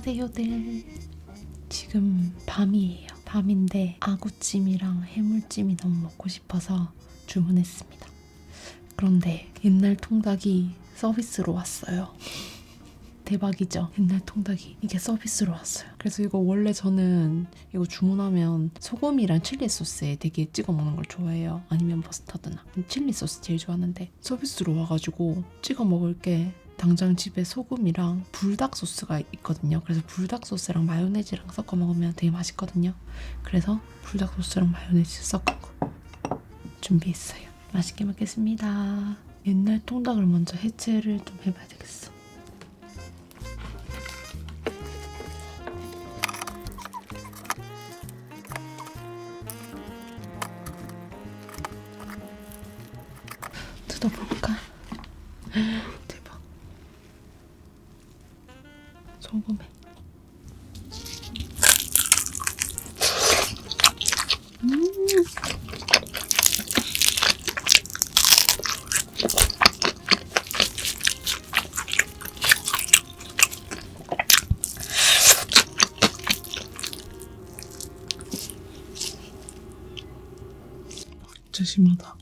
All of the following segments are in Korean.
안녕. 안녕하세요들. 지금 밤이에요. 밤인데 아구찜이랑 해물찜이 너무 먹고 싶어서 주문했습니다. 그런데 옛날 통닭이 서비스로 왔어요. 대박이죠? 옛날 통닭이 이게 서비스로 왔어요. 그래서 이거 원래 저는 이거 주문하면 소금이랑 칠리 소스에 되게 찍어 먹는 걸 좋아해요. 아니면 머스타드나 칠리 소스 제일 좋아하는데 서비스로 와가지고 찍어 먹을 게 당장 집에 소금이랑 불닭 소스가 있거든요. 그래서 불닭 소스랑 마요네즈랑 섞어 먹으면 되게 맛있거든요. 그래서 불닭 소스랑 마요네즈 섞은 거 준비했어요. 맛있게 먹겠습니다. 옛날 통닭을 먼저 해체를 좀 해봐야 되겠어. 진짜 심하다.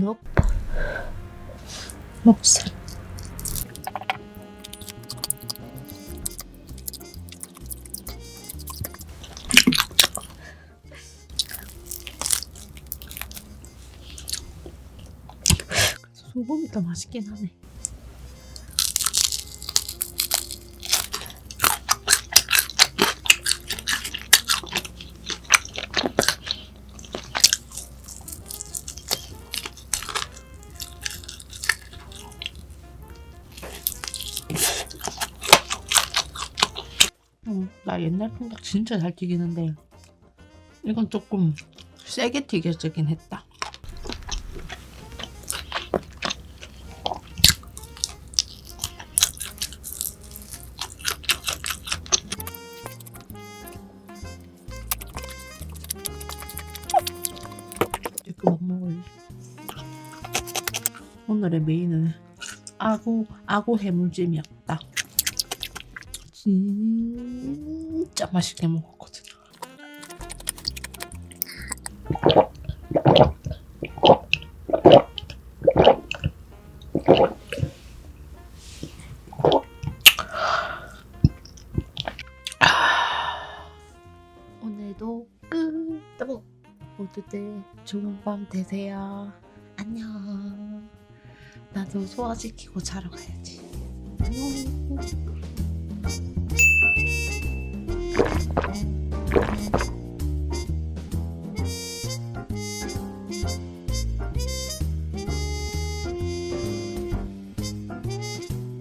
넙 목살 소금이 더 맛있긴 하네. 옛날 통닭 진짜 잘 튀기는데 이건 조금 세게 튀겨지긴 했다. 오늘의 메인은 아구 아구 해물찜이었다. 진짜 맛있게 먹었거든. 오늘도 끝. 또 모두들 좋은 밤 되세요. 안녕. 나도 소화시키고 자러 가야지. 안녕. Thank you.